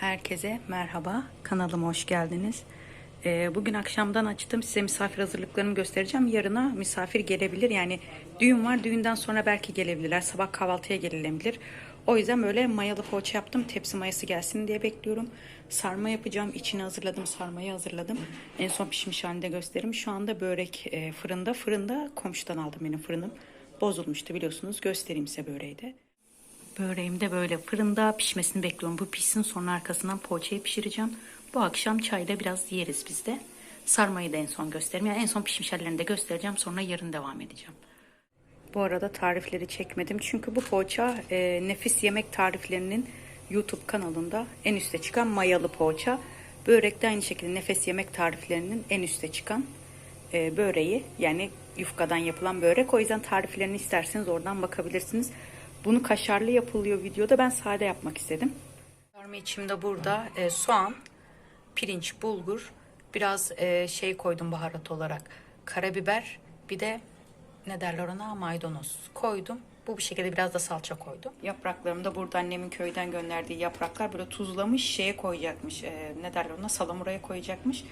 Herkese merhaba. Kanalıma hoş geldiniz. Ee, bugün akşamdan açtım. Size misafir hazırlıklarımı göstereceğim. Yarına misafir gelebilir. Yani düğün var. Düğünden sonra belki gelebilirler. Sabah kahvaltıya gelinebilir. O yüzden böyle mayalı poğaça yaptım. Tepsi mayası gelsin diye bekliyorum. Sarma yapacağım. İçini hazırladım. Sarmayı hazırladım. En son pişmiş halinde gösteririm. Şu anda börek e, fırında. Fırında komşudan aldım benim fırınım. Bozulmuştu biliyorsunuz. Göstereyim size böreği de. Böreğim de böyle fırında pişmesini bekliyorum. Bu pişsin sonra arkasından poğaçayı pişireceğim. Bu akşam çayla biraz yeriz biz de. Sarmayı da en son göstereyim. Yani en son pişmiş hallerini de göstereceğim. Sonra yarın devam edeceğim. Bu arada tarifleri çekmedim. Çünkü bu poğaça e, nefis yemek tariflerinin YouTube kanalında en üste çıkan mayalı poğaça. Börek de aynı şekilde nefes yemek tariflerinin en üste çıkan e, böreği. Yani yufkadan yapılan börek. O yüzden tariflerini isterseniz oradan bakabilirsiniz. Bunu kaşarlı yapılıyor videoda. Ben sade yapmak istedim. Sarma içimde burada e, soğan, pirinç, bulgur, biraz e, şey koydum baharat olarak. Karabiber, bir de ne derler ona maydanoz koydum. Bu bir şekilde biraz da salça koydum. Yapraklarım da burada annemin köyden gönderdiği yapraklar böyle tuzlamış şeye koyacakmış. E, ne derler ona salamuraya koyacakmış.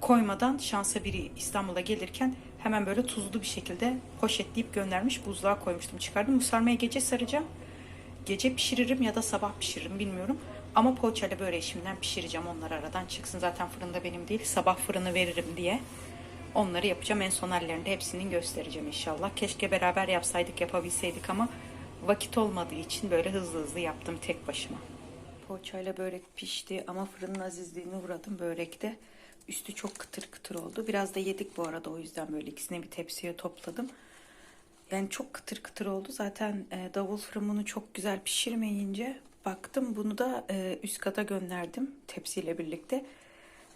Koymadan şansa biri İstanbul'a gelirken hemen böyle tuzlu bir şekilde poşetleyip göndermiş. Buzluğa koymuştum çıkardım. Bu gece saracağım. Gece pişiririm ya da sabah pişiririm bilmiyorum. Ama poğaçayla böreği şimdiden pişireceğim. Onlar aradan çıksın. Zaten fırında benim değil. Sabah fırını veririm diye. Onları yapacağım. En son hallerinde hepsini göstereceğim inşallah. Keşke beraber yapsaydık, yapabilseydik ama vakit olmadığı için böyle hızlı hızlı yaptım tek başıma. Poğaçayla börek pişti ama fırının azizliğine uğradım börekte. Üstü çok kıtır kıtır oldu. Biraz da yedik bu arada o yüzden böyle ikisini bir tepsiye topladım. Yani çok kıtır kıtır oldu. Zaten e, davul fırın bunu çok güzel pişirmeyince baktım bunu da e, üst kata gönderdim tepsiyle birlikte.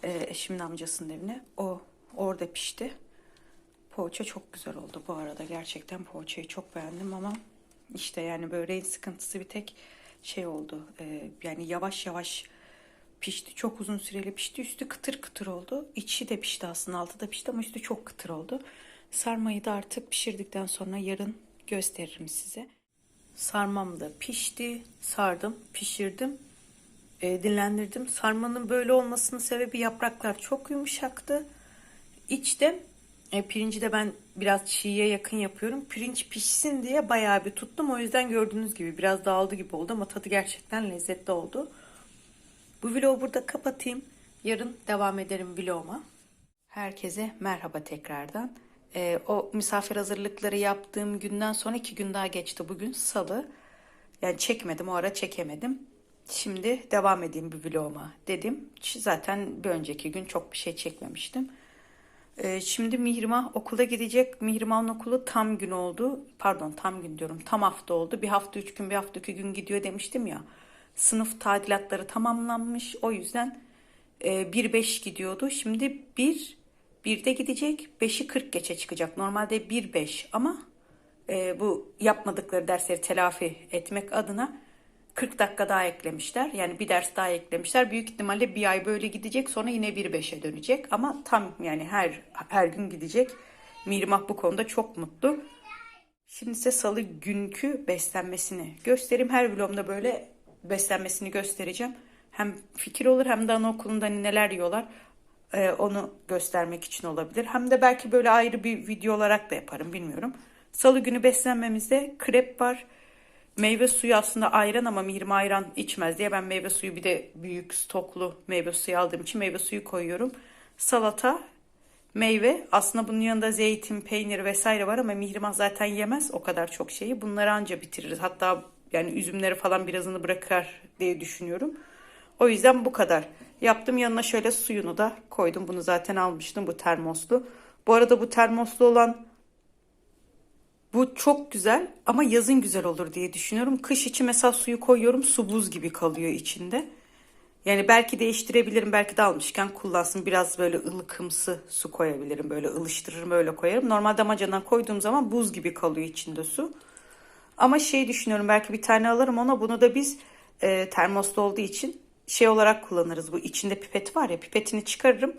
E, eşimin amcasının evine. O orada pişti. Poğaça çok güzel oldu bu arada. Gerçekten poğaçayı çok beğendim ama işte yani böreğin sıkıntısı bir tek şey oldu. E, yani yavaş yavaş pişti. Çok uzun süreli pişti. Üstü kıtır kıtır oldu. İçi de pişti aslında. Altı da pişti ama üstü çok kıtır oldu. Sarmayı da artık pişirdikten sonra yarın gösteririm size. Sarmam da pişti. Sardım, pişirdim. e, dinlendirdim. Sarmanın böyle olmasının sebebi yapraklar çok yumuşaktı. İçte e, pirinci de ben biraz çiğye yakın yapıyorum. Pirinç pişsin diye bayağı bir tuttum. O yüzden gördüğünüz gibi biraz dağıldı gibi oldu ama tadı gerçekten lezzetli oldu. Bu vlogu burada kapatayım. Yarın devam ederim vloguma. Herkese merhaba tekrardan. Ee, o misafir hazırlıkları yaptığım günden sonra iki gün daha geçti. Bugün salı. Yani çekmedim o ara çekemedim. Şimdi devam edeyim bu vloguma dedim. Zaten bir önceki gün çok bir şey çekmemiştim. Ee, şimdi Mihrimah okula gidecek. Mihrimah'ın okulu tam gün oldu. Pardon tam gün diyorum. Tam hafta oldu. Bir hafta üç gün bir hafta iki gün gidiyor demiştim ya. Sınıf tadilatları tamamlanmış. O yüzden e, 1-5 gidiyordu. Şimdi 1 1'de gidecek. 5'i 40 geçe çıkacak. Normalde 1-5 ama e, bu yapmadıkları dersleri telafi etmek adına 40 dakika daha eklemişler. Yani bir ders daha eklemişler. Büyük ihtimalle bir ay böyle gidecek. Sonra yine 1-5'e dönecek. Ama tam yani her her gün gidecek. Mirmah bu konuda çok mutlu. Şimdi size salı günkü beslenmesini göstereyim. Her vlogumda böyle beslenmesini göstereceğim. Hem fikir olur hem de anaokulunda hani neler yiyorlar e, onu göstermek için olabilir. Hem de belki böyle ayrı bir video olarak da yaparım bilmiyorum. Salı günü beslenmemizde krep var. Meyve suyu aslında ayran ama Mihrim ayran içmez diye ben meyve suyu bir de büyük stoklu meyve suyu aldığım için meyve suyu koyuyorum. Salata, meyve aslında bunun yanında zeytin, peynir vesaire var ama Mihrimah zaten yemez o kadar çok şeyi. Bunları anca bitiririz. Hatta yani üzümleri falan birazını bırakır diye düşünüyorum. O yüzden bu kadar. Yaptım yanına şöyle suyunu da koydum. Bunu zaten almıştım bu termoslu. Bu arada bu termoslu olan bu çok güzel ama yazın güzel olur diye düşünüyorum. Kış için mesela suyu koyuyorum su buz gibi kalıyor içinde. Yani belki değiştirebilirim belki de almışken kullansın biraz böyle ılıkımsı su koyabilirim böyle ılıştırırım öyle koyarım. Normal damacadan koyduğum zaman buz gibi kalıyor içinde su. Ama şey düşünüyorum belki bir tane alırım ona bunu da biz e, termoslu olduğu için şey olarak kullanırız. Bu içinde pipet var ya pipetini çıkarırım.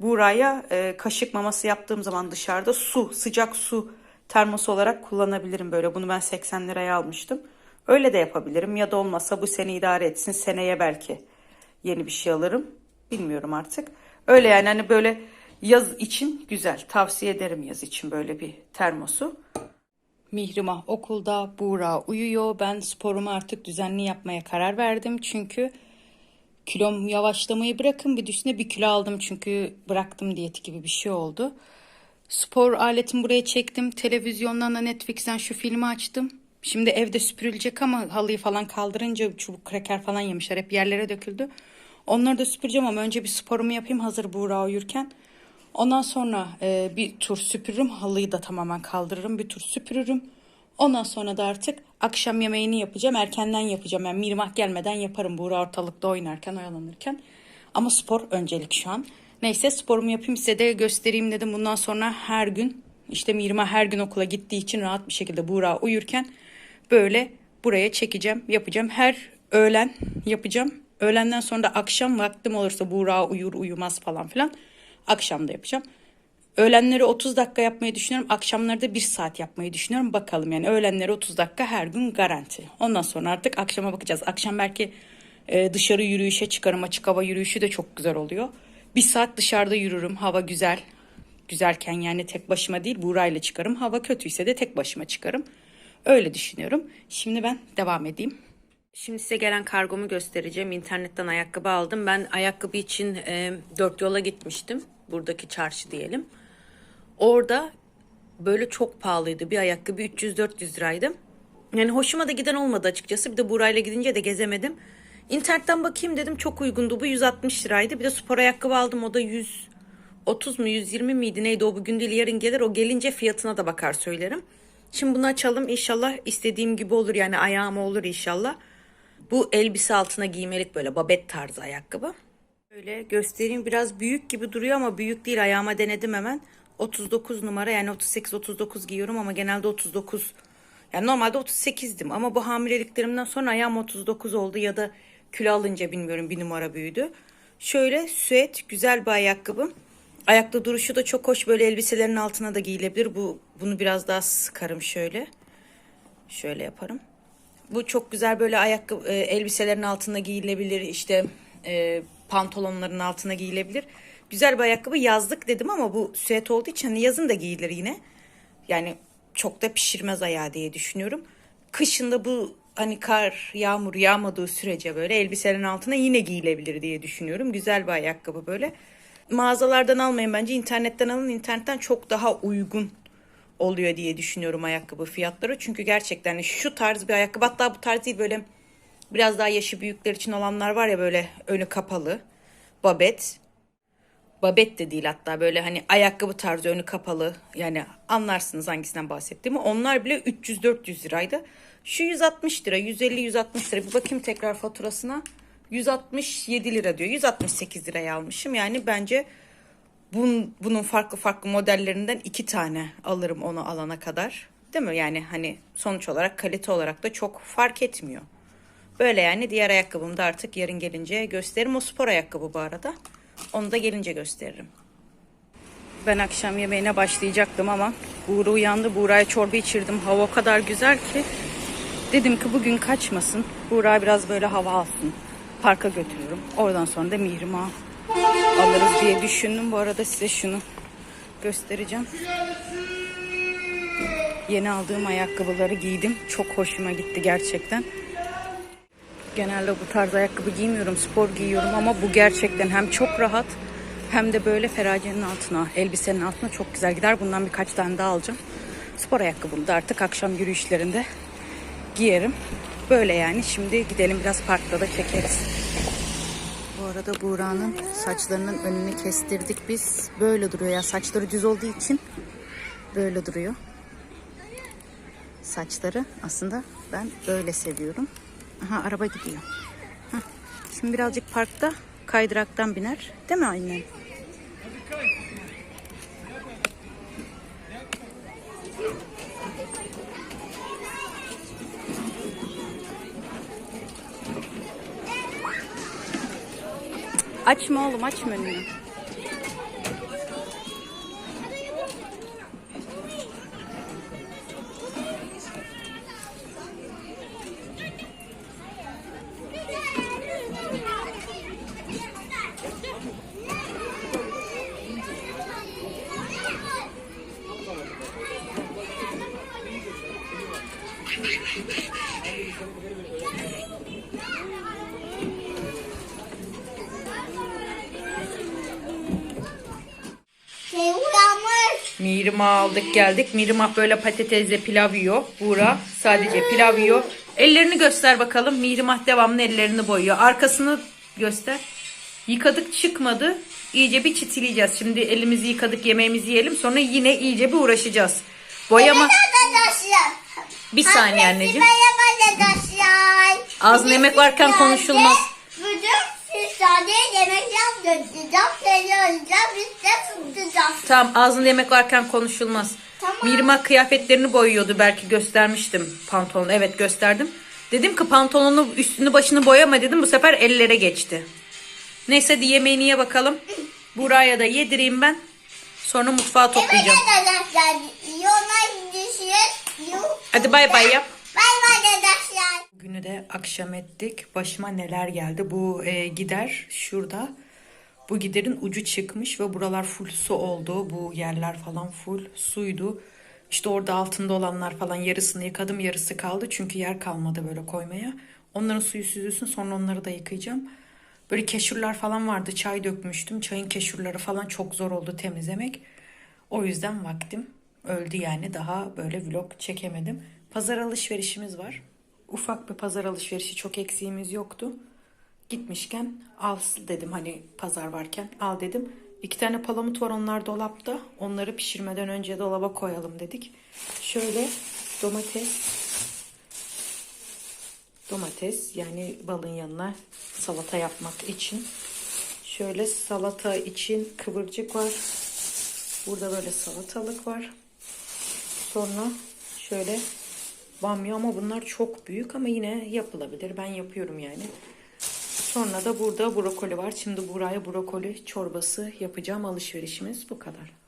Buraya e, kaşık maması yaptığım zaman dışarıda su sıcak su termosu olarak kullanabilirim böyle. Bunu ben 80 liraya almıştım. Öyle de yapabilirim ya da olmasa bu sene idare etsin seneye belki yeni bir şey alırım. Bilmiyorum artık. Öyle yani hani böyle yaz için güzel. Tavsiye ederim yaz için böyle bir termosu. Mihrimah okulda, Buğra uyuyor. Ben sporumu artık düzenli yapmaya karar verdim. Çünkü kilom yavaşlamayı bırakın bir üstüne bir kilo aldım. Çünkü bıraktım diyet gibi bir şey oldu. Spor aletimi buraya çektim. Televizyondan da Netflix'ten şu filmi açtım. Şimdi evde süpürülecek ama halıyı falan kaldırınca çubuk kraker falan yemişler. Hep yerlere döküldü. Onları da süpüreceğim ama önce bir sporumu yapayım hazır Buğra uyurken. Ondan sonra e, bir tur süpürürüm. Halıyı da tamamen kaldırırım. Bir tur süpürürüm. Ondan sonra da artık akşam yemeğini yapacağım. Erkenden yapacağım. Yani Mirmah gelmeden yaparım. Buğra ortalıkta oynarken, oyalanırken. Ama spor öncelik şu an. Neyse sporumu yapayım size de göstereyim dedim. Bundan sonra her gün işte Mirmah her gün okula gittiği için rahat bir şekilde Buğra uyurken böyle buraya çekeceğim, yapacağım. Her öğlen yapacağım. Öğlenden sonra da akşam vaktim olursa Buğra uyur uyumaz falan filan. Akşam da yapacağım. Öğlenleri 30 dakika yapmayı düşünüyorum. Akşamları da 1 saat yapmayı düşünüyorum. Bakalım yani öğlenleri 30 dakika her gün garanti. Ondan sonra artık akşama bakacağız. Akşam belki e, dışarı yürüyüşe çıkarım. Açık hava yürüyüşü de çok güzel oluyor. Bir saat dışarıda yürürüm. Hava güzel. Güzelken yani tek başıma değil Buğra'yla çıkarım. Hava kötüyse de tek başıma çıkarım. Öyle düşünüyorum. Şimdi ben devam edeyim. Şimdi size gelen kargomu göstereceğim. İnternetten ayakkabı aldım. Ben ayakkabı için e, dört yola gitmiştim. Buradaki çarşı diyelim. Orada böyle çok pahalıydı. Bir ayakkabı 300-400 liraydı. Yani hoşuma da giden olmadı açıkçası. Bir de Buray'la gidince de gezemedim. İnternetten bakayım dedim çok uygundu. Bu 160 liraydı. Bir de spor ayakkabı aldım. O da 130 mu 120 miydi neydi o bugün değil yarın gelir. O gelince fiyatına da bakar söylerim. Şimdi bunu açalım. İnşallah istediğim gibi olur. Yani ayağıma olur inşallah. Bu elbise altına giymelik böyle babet tarzı ayakkabı. Böyle göstereyim biraz büyük gibi duruyor ama büyük değil ayağıma denedim hemen. 39 numara yani 38-39 giyiyorum ama genelde 39 yani normalde 38'dim ama bu hamileliklerimden sonra ayağım 39 oldu ya da kilo alınca bilmiyorum bir numara büyüdü. Şöyle süet güzel bir ayakkabı. Ayakta duruşu da çok hoş böyle elbiselerin altına da giyilebilir. Bu bunu biraz daha sıkarım şöyle. Şöyle yaparım. Bu çok güzel böyle ayakkabı e, elbiselerin altına giyilebilir. işte e, pantolonların altına giyilebilir. Güzel bir ayakkabı yazlık dedim ama bu süet olduğu için hani yazın da giyilir yine. Yani çok da pişirmez ayağı diye düşünüyorum. Kışında bu hani kar, yağmur yağmadığı sürece böyle elbiselerin altına yine giyilebilir diye düşünüyorum. Güzel bir ayakkabı böyle. Mağazalardan almayın bence internetten alın. İnternetten çok daha uygun oluyor diye düşünüyorum ayakkabı fiyatları. Çünkü gerçekten şu tarz bir ayakkabı hatta bu tarz değil böyle biraz daha yaşı büyükler için olanlar var ya böyle önü kapalı. Babet. Babet de değil hatta böyle hani ayakkabı tarzı önü kapalı. Yani anlarsınız hangisinden bahsettiğimi. Onlar bile 300-400 liraydı. Şu 160 lira, 150-160 lira. Bir bakayım tekrar faturasına. 167 lira diyor. 168 liraya almışım. Yani bence bun, bunun farklı farklı modellerinden iki tane alırım onu alana kadar. Değil mi? Yani hani sonuç olarak kalite olarak da çok fark etmiyor. Böyle yani diğer ayakkabımı da artık yarın gelince gösteririm. O spor ayakkabı bu arada. Onu da gelince gösteririm. Ben akşam yemeğine başlayacaktım ama Buğra uyandı. Buğra'ya çorba içirdim. Hava o kadar güzel ki dedim ki bugün kaçmasın. Buğra biraz böyle hava alsın. Parka götürüyorum. Oradan sonra da Mihrim'a alırız diye düşündüm. Bu arada size şunu göstereceğim. Yeni aldığım ayakkabıları giydim. Çok hoşuma gitti gerçekten. Genelde bu tarz ayakkabı giymiyorum, spor giyiyorum ama bu gerçekten hem çok rahat hem de böyle feracenin altına, elbisenin altına çok güzel gider. Bundan birkaç tane daha alacağım. Spor ayakkabımı da artık akşam yürüyüşlerinde giyerim. Böyle yani. Şimdi gidelim biraz parkta da çekeriz. Arada Buğra'nın saçlarının önünü kestirdik biz. Böyle duruyor ya. Saçları düz olduğu için böyle duruyor. Saçları aslında ben böyle seviyorum. Aha araba gidiyor. Hah. Şimdi birazcık parkta kaydıraktan biner. Değil mi annem? Açma oğlum açma önünü. Thank you. Mirimah aldık geldik. Mirimah böyle patatesle pilav yiyor. Buğra sadece pilav yiyor. Ellerini göster bakalım. Mirimah devamlı ellerini boyuyor. Arkasını göster. Yıkadık çıkmadı. İyice bir çitileyeceğiz. Şimdi elimizi yıkadık yemeğimizi yiyelim. Sonra yine iyice bir uğraşacağız. Boyama. Bir saniye anneciğim. Bugün yemek varken konuşulmaz. Bugün sizlerle yemek yapacağız. Seni alacağız. Biz de tutacağız. Tamam ağzında yemek varken konuşulmaz. Tamam. Mirma kıyafetlerini boyuyordu belki göstermiştim pantolonu. Evet gösterdim. Dedim ki pantolonunu üstünü başını boyama dedim bu sefer ellere geçti. Neyse hadi yemeğini ye bakalım. Buraya da yedireyim ben. Sonra mutfağa Evet toplayacağım. arkadaşlar. Yola gidişiz. Hadi bay bay yap. Bay bay arkadaşlar. Günü de akşam ettik. Başıma neler geldi. Bu e, gider şurada. Bu giderin ucu çıkmış ve buralar full su oldu. Bu yerler falan full suydu. İşte orada altında olanlar falan yarısını yıkadım yarısı kaldı. Çünkü yer kalmadı böyle koymaya. Onların suyu süzülsün sonra onları da yıkayacağım. Böyle keşürler falan vardı. Çay dökmüştüm. Çayın keşürleri falan çok zor oldu temizlemek. O yüzden vaktim öldü yani. Daha böyle vlog çekemedim. Pazar alışverişimiz var. Ufak bir pazar alışverişi çok eksiğimiz yoktu. Gitmişken al dedim hani pazar varken al dedim. İki tane palamut var onlar dolapta. Onları pişirmeden önce dolaba koyalım dedik. Şöyle domates domates yani balın yanına salata yapmak için. Şöyle salata için kıvırcık var. Burada böyle salatalık var. Sonra şöyle bamya ama bunlar çok büyük ama yine yapılabilir. Ben yapıyorum yani. Sonra da burada brokoli var. Şimdi buraya brokoli çorbası yapacağım. Alışverişimiz bu kadar.